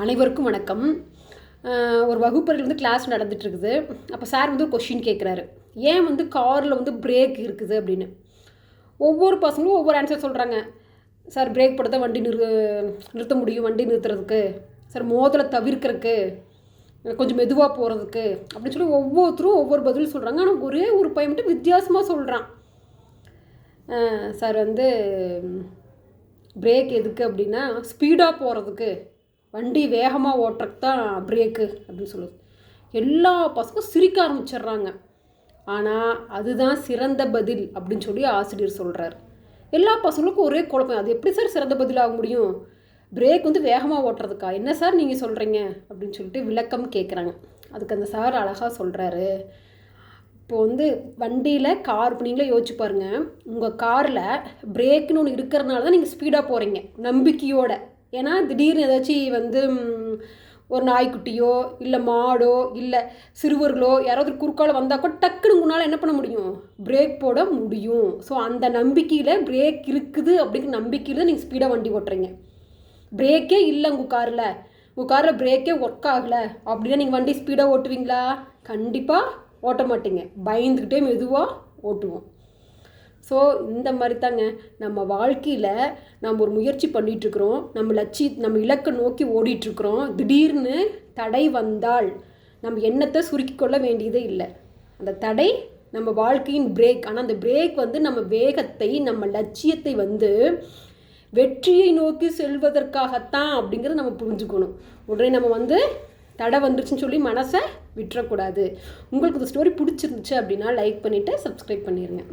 அனைவருக்கும் வணக்கம். ஒரு வகுப்பறையில் வந்து கிளாஸ் நடந்துகிட்ருக்குது அப்போ சார் வந்து ஒரு கொஷின் கேட்குறாரு ஏன் வந்து காரில் வந்து பிரேக் இருக்குது அப்படின்னு. ஒவ்வொரு பசங்களும் ஒவ்வொரு ஆன்சர் சொல்கிறாங்க சார் பிரேக் போட்டு தான் வண்டி நிறு நிறுத்த முடியும் வண்டி நிறுத்துறதுக்கு. சார் மோதலை தவிர்க்கிறதுக்கு கொஞ்சம் மெதுவாக போகிறதுக்கு அப்படின்னு சொல்லி ஒவ்வொருத்தரும் ஒவ்வொரு பதில் சொல்கிறாங்க ஆனால் ஒரே ஒரு பையன் மட்டும் வித்தியாசமாக சொல்கிறான் சார் வந்து பிரேக் எதுக்கு அப்படின்னா ஸ்பீடாக போகிறதுக்கு வண்டி வேகமாக ஓட்டுறதுக்கு தான் பிரேக்கு அப்படின்னு சொல்லுது. எல்லா பசங்களும் சிரிக்க ஆரம்பிச்சிடுறாங்க. ஆனால் அதுதான் சிறந்த பதில் அப்படின்னு சொல்லி ஆசிரியர் சொல்கிறார் எல்லா பசங்களுக்கும் ஒரே குழப்பம். அது எப்படி சார் சிறந்த பதில் ஆக முடியும்? பிரேக் வந்து வேகமாக ஓட்டுறதுக்கா? என்ன சார் நீங்கள் சொல்கிறீங்க அப்படின்னு சொல்லிட்டு விளக்கம் கேட்குறாங்க அதுக்கு அந்த சார் அழகாக சொல்கிறாரு இப்போ வந்து வண்டியில் கார் இப்போ நீங்களே யோசிச்சு பாருங்கள் உங்கள் காரில் பிரேக்குன்னு ஒன்று இருக்கிறனால தான் நீங்கள் ஸ்பீடாக போகிறீங்க நம்பிக்கையோட. ஏன்னா திடீர்னு ஏதாச்சும் வந்து ஒரு நாய்க்குட்டியோ இல்லை மாடோ இல்லை சிறுவர்களோ யாராவது குறுக்கால் வந்தால் கூட டக்குன்னு உன்னால் என்ன பண்ண முடியும்? பிரேக் போட முடியும். ஸோ அந்த நம்பிக்கையில் பிரேக் இருக்குது அப்படிங்கிற நம்பிக்கையில் தான் நீங்கள் ஸ்பீடாக வண்டி ஓட்டுறீங்க. பிரேக்கே இல்லை உங்கள் காரில். உங்கள் காரில் பிரேக்கே ஒர்க் ஆகலை. அப்படின்னா நீங்கள் வண்டி ஸ்பீடாக ஓட்டுவீங்களா? கண்டிப்பாக ஓட்ட மாட்டீங்க. பயந்துக்கிட்டே மெதுவாக ஓட்டுவோம். ஸோ இந்த மாதிரி தாங்க நம்ம வாழ்க்கையில் நம்ம ஒரு முயற்சி பண்ணிகிட்ருக்குறோம் நம்ம லட்சி நம்ம இலக்கை நோக்கி ஓடிட்டுருக்குறோம். திடீர்னு தடை வந்தால் நம்ம எண்ணத்தை சுருக்கி கொள்ள வேண்டியதே இல்லை. அந்த தடை நம்ம வாழ்க்கையின் பிரேக் ஆனால் அந்த பிரேக் வந்து நம்ம வேகத்தை நம்ம லட்சியத்தை வந்து வெற்றியை நோக்கி செல்வதற்காகத்தான் அப்படிங்கிறத நம்ம புரிஞ்சுக்கணும். உடனே நம்ம வந்து தடை வந்துருச்சுன்னு சொல்லி மனசை விட்டுறக்கூடாது. உங்களுக்கு இந்த ஸ்டோரி பிடிச்சிருந்துச்சு அப்படின்னா லைக் பண்ணிவிட்டு சப்ஸ்கிரைப் பண்ணிடுங்க